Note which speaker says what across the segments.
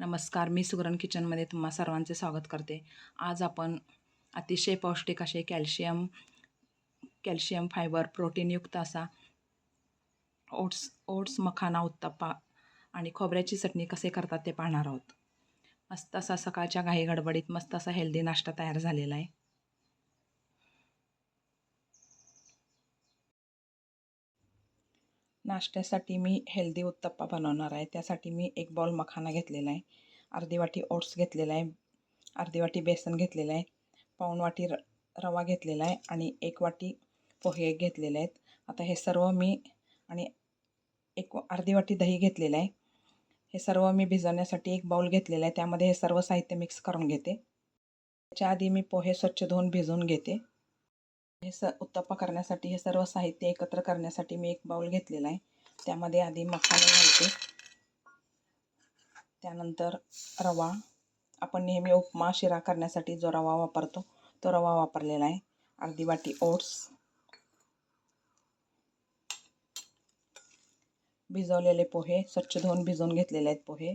Speaker 1: नमस्कार मी सुगरण किचनमध्ये तुम्हा सर्वांचे स्वागत करते. आज आपण अतिशय पौष्टिक असे कॅल्शियम कॅल्शियम फायबर प्रोटीनयुक्त असा ओट्स ओट्स मखाना उत्तप्पा आणि खोबऱ्याची चटणी कसे करतात ते पाहणार आहोत. मस्त असा सकाळच्या घाई गडबडीत मस्त असा हेल्दी नाश्ता तयार झालेला आहे. नाश्त्यासाठी मी हेल्दी उत्तप्पा बनवणार आहे. त्यासाठी मी एक बॉल मखाना घेतलेला आहे. अर्धी वाटी ओट्स घेतलेला आहे. अर्धी वाटी बेसन घेतलेलं आहे. पाऊण वाटी र रवा घेतलेला आहे आणि एक वाटी पोहे घेतलेले आहेत. आता हे सर्व मी आणि एक अर्धी वाटी दही घेतलेलं आहे. हे सर्व मी भिजवण्यासाठी एक बाऊल घेतलेला आहे. त्यामध्ये हे सर्व साहित्य मिक्स करून घेते. त्याच्या आधी मी पोहे स्वच्छ धुवून भिजवून घेते. हे स उत्तप्पा करण्यासाठी हे सर्व साहित्य एकत्र करण्यासाठी मी एक बाऊल घेतलेला आहे. त्यामध्ये आधी मखाने घालते. त्यानंतर रवा. आपण नेहमी उपमा शिरा करण्यासाठी जो रवा वापरतो तो रवा वापरलेला आहे. अर्धी वाटी ओट्स. भिजवलेले पोहे स्वच्छ धुवून भिजवून घेतलेले आहेत पोहे.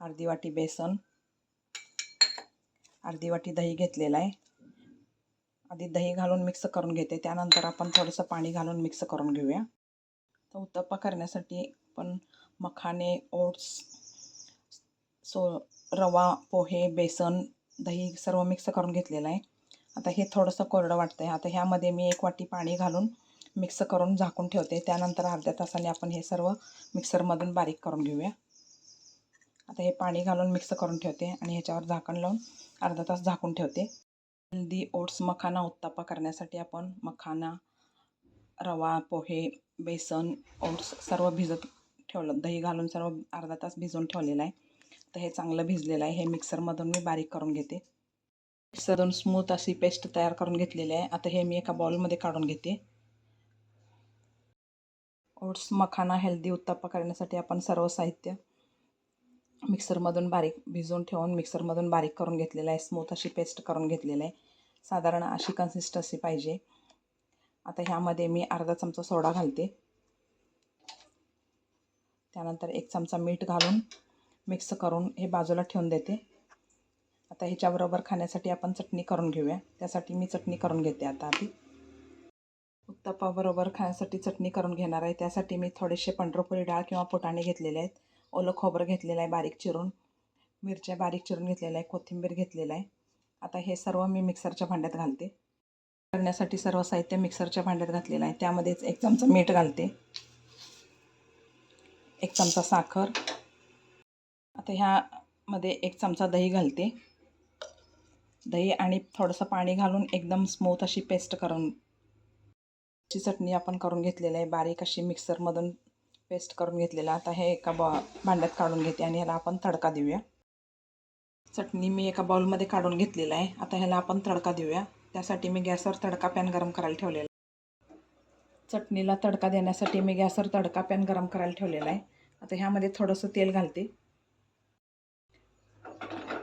Speaker 1: अर्धी वाटी बेसन. अर्धी वाटी दही घेतलेला आहे. आधी दही घालून मिक्स करून घेते. त्यानंतर आपण थोडंसं पाणी घालून मिक्स करून घेऊया. तर उत्तप्पा करण्यासाठी पण मखाने ओट्स सो रवा पोहे बेसन दही सर्व मिक्स करून घेतलेलं आहे. आता हे थोडंसं कोरडं वाटतं आहे आता ह्यामध्ये मी एक वाटी पाणी घालून मिक्स करून झाकून ठेवते. त्यानंतर अर्ध्या तासाने आपण हे सर्व मिक्सरमधून बारीक करून घेऊया. आता हे पाणी घालून मिक्स करून ठेवते आणि ह्याच्यावर झाकण लावून अर्धा तास झाकून ठेवते. हेल्दी ओट्स मखाना उत्तापा करण्यासाठी आपण मखाना रवा पोहे बेसन ओट्स सर्व भिजत ठेवलं. दही घालून सर्व अर्धा तास भिजवून ठेवलेलं आहे. तर हे चांगलं भिजलेलं आहे. हे मिक्सरमधून मी बारीक करून घेते. मिक्सरमधून स्मूथ अशी पेस्ट तयार करून घेतलेली आहे. आता हे मी एका बॉलमध्ये काढून घेते. ओट्स मखाना हेल्दी उत्तापा करण्यासाठी आपण सर्व साहित्य मिक्सरमधून बारीक भिजवून ठेवून मिक्सरमधून बारीक करून घेतलेलं आहे. स्मूथ अशी पेस्ट करून घेतलेलं आहे. साधारण अशी कन्सिस्टन्सी पाहिजे. आता ह्यामध्ये मी अर्धा चमचा सोडा घालते. त्यानंतर एक चमचा मीठ घालून मिक्स करून हे बाजूला ठेवून देते. आता ह्याच्याबरोबर खाण्यासाठी आपण चटणी करून घेऊया. त्यासाठी मी चटणी करून घेते आता आधी. उत्तप्पाबरोबर खाण्यासाठी चटणी करून घेणार आहे. त्यासाठी मी थोडेसे पंढरपुरी डाळ किंवा फुटाणे घेतलेले आहेत. ओलं खोबरं घेतलेलं आहे बारीक चिरून. मिरच्या बारीक चिरून घेतलेल्या आहे कोथिंबीर घेतलेलं आहे. आता हे सर्व मी मिक्सरच्या भांड्यात घालते. करण्यासाठी सर्व साहित्य मिक्सरच्या भांड्यात घातलेलं आहे. त्यामध्येच एक चमचा मीठ घालते. एक चमचा साखर. आता ह्यामध्ये एक चमचा दही घालते. दही आणि थोडंसं पाणी घालून एकदम स्मूथ अशी पेस्ट करून ची चटणी आपण करून घेतलेली आहे. बारीक अशी मिक्सरमधून पेस्ट करून घेतलेला आता हे एका बॉ भांड्यात काढून घेते आणि ह्याला आपण तडका देऊया. चटणी मी एका बाउलमध्ये काढून घेतलेला आहे. आता ह्याला आपण तडका देऊया. त्यासाठी मी गॅसवर तडका पॅन गरम करायला ठेवलेला चटणीला तडका देण्यासाठी मी गॅसवर तडका पॅन गरम करायला ठेवलेला आहे. आता ह्यामध्ये थोडंसं तेल घालते.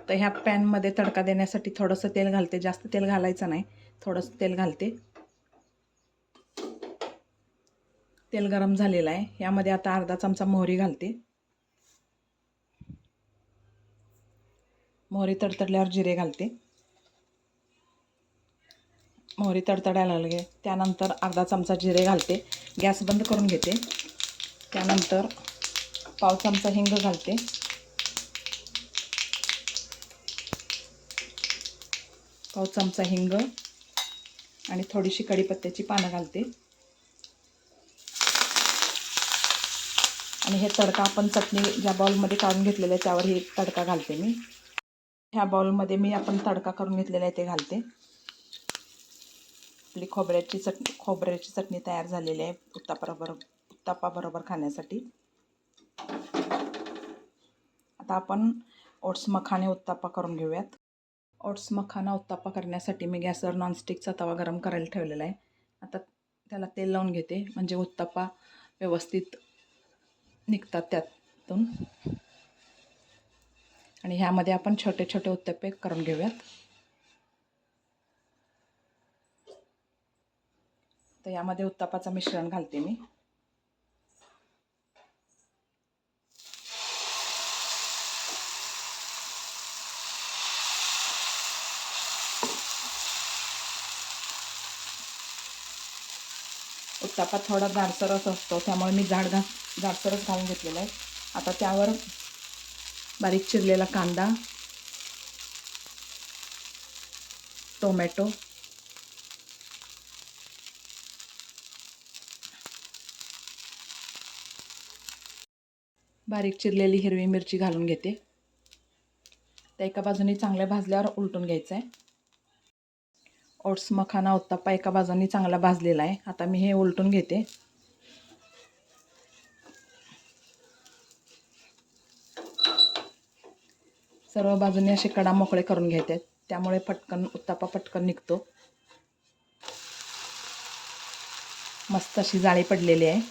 Speaker 1: तर ह्या पॅनमध्ये तडका देण्यासाठी थोडंसं तेल घालते. जास्त तेल घालायचं नाही. थोडंसं तेल घालते. तेल गरम झालेलं आहे. यामध्ये आता अर्धा चमचा मोहरी घालते. मोहरी तडतडल्यावर जिरे घालते. मोहरी तडतडायला लागले. त्यानंतर अर्धा चमचा जिरे घालते. गॅस बंद करून घेते. त्यानंतर पाव चमचा हिंग घालते. पाव चमचा हिंग आणि थोडीशी कढीपत्त्याची पानं घालते. आणि हे तडका आपण चटणी ज्या बाउलमध्ये काढून घेतलेलं आहे त्यावर हे तडका घालते मी. ह्या बाउलमध्ये मी आपण तडका करून घेतलेला आहे ते घालते. आपली खोबऱ्याची चटणी खोबऱ्याची चटणी तयार झालेली आहे उत्तापाबरोबर उत्तापाबरोबर खाण्यासाठी. आता आपण ओट्स मखाने उत्तापा करून घेऊयात. ओट्स मखाना उत्तापा करण्यासाठी मी गॅसवर नॉनस्टिकचा तवा गरम करायला ठेवलेला आहे. आता त्याला तेल लावून घेते म्हणजे उत्तापा व्यवस्थित निघतात त्यातून. आणि ह्यामध्ये आपण छोटे छोटे उत्तप्पे करून घेऊयात. तर यामध्ये उत्तापाचं मिश्रण घालते मी. उत्तापा थोडा जाडसर असतो त्यामुळे मी जाड घास जाडसरच घालून घेतलेला आहे. आता त्यावर बारीक चिरलेला कांदा टोमॅटो बारीक चिरलेली हिरवी मिरची घालून घेते. त्या एका बाजूने चांगल्या भाजल्यावर उलटून घ्यायचं आहे ओट्स मखाना उत्तप्पा एका बाजूने चांगला भाजलेला आहे. आता मी हे उलटून घेते. सर्व बाजूने असे कडा मोकळे करून घेते. त्यामुळे पटकन उत्तापा पटकन निघतो. मस्त अशी जाळी पडलेली आहे.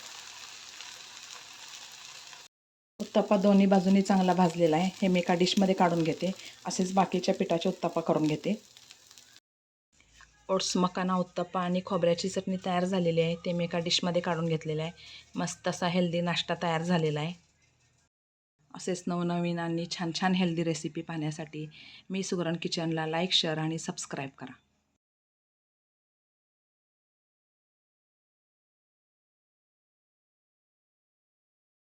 Speaker 1: उत्तापा दोन्ही बाजूनी चांगला भाजलेला आहे. हे मी एका डिशमध्ये काढून घेते. असेच बाकीच्या पिठाचे उत्तापा करून घेते. ओट्स मकाना उत्तप्पा आणि खोबऱ्याची चटणी तयार झालेली आहे. ते मी एका डिशमध्ये काढून घेतलेलं आहे. मस्त असा हेल्दी नाश्ता तयार झालेला आहे. असेच नवनवीन आणि छान छान हेल्दी रेसिपी पाहण्यासाठी मी सुगरण किचनला लाईक शेअर आणि सबस्क्राईब करा.